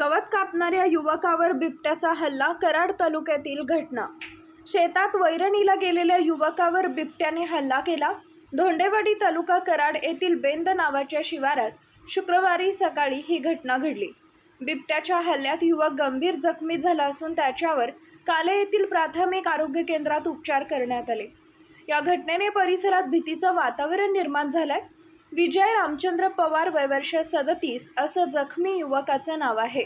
गवत कापणाऱ्या युवकावर बिबट्याचा हल्ला कराड तालुक्यातील घटना. शेतात वैरणीला गेलेल्या युवकावर बिबट्याने हल्ला केला. धोंडेवाडी तालुका कराड येथील बेंद नावाच्या शिवारात शुक्रवारी सकाळी ही घटना घडली. बिबट्याच्या हल्ल्यात युवक गंभीर जखमी झाला असून त्याच्यावर काले येथील प्राथमिक आरोग्य केंद्रात उपचार करण्यात आले. या घटनेने परिसरात भीतीचं वातावरण निर्माण झालं आहे विजय रामचंद्र पवार वयवर्ष सदतीस असं जखमी युवकाचं नाव आहे.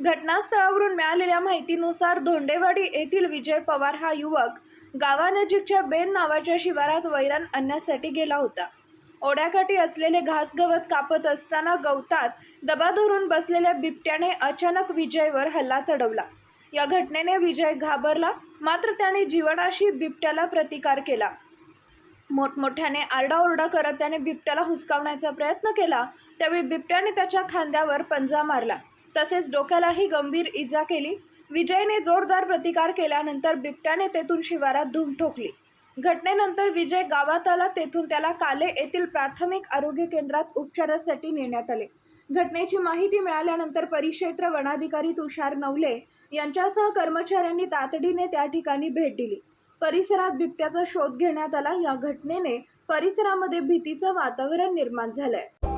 घटनास्थळावरून मिळालेल्या माहितीनुसार धोंडेवाडी येथील विजय पवार हा युवक गावानजीकच्या बेन नावाच्या शिवारात वैरण आणण्यासाठी गेला होता. ओढ्याकाठी असलेले घासगवत कापत असताना गवतात दबा धरून बसलेल्या बिबट्याने अचानक विजयवर हल्ला चढवला. या घटनेने विजय घाबरला मात्र त्याने जीवनाशी बिबट्याला प्रतिकार केला. मोठमोठ्याने आरडाओरडा करत त्याने बिबट्याला हुसकावण्याचा प्रयत्न केला. त्यावेळी बिबट्याने त्याच्या खांद्यावर पंजा मारला. तसेच डोक्यालाही गंभीर इजा केली. विजयने जोरदार प्रतिकार केल्यानंतर बिबट्याने तेथून शिवारात धूम ठोकली. घटनेनंतर विजय गावात आला. तेथून त्याला काले येथील प्राथमिक आरोग्य केंद्रात उपचारासाठी नेण्यात आले. घटनेची माहिती मिळाल्यानंतर परिक्षेत्र वनाधिकारी तुषार नवले यांच्यासह कर्मचाऱ्यांनी तातडीने त्या ठिकाणी भेट दिली. परिसरात बिबट्याचा शोध घेण्यात आला. या घटनेने परिसरामध्ये भीतीचं वातावरण निर्माण झालंय.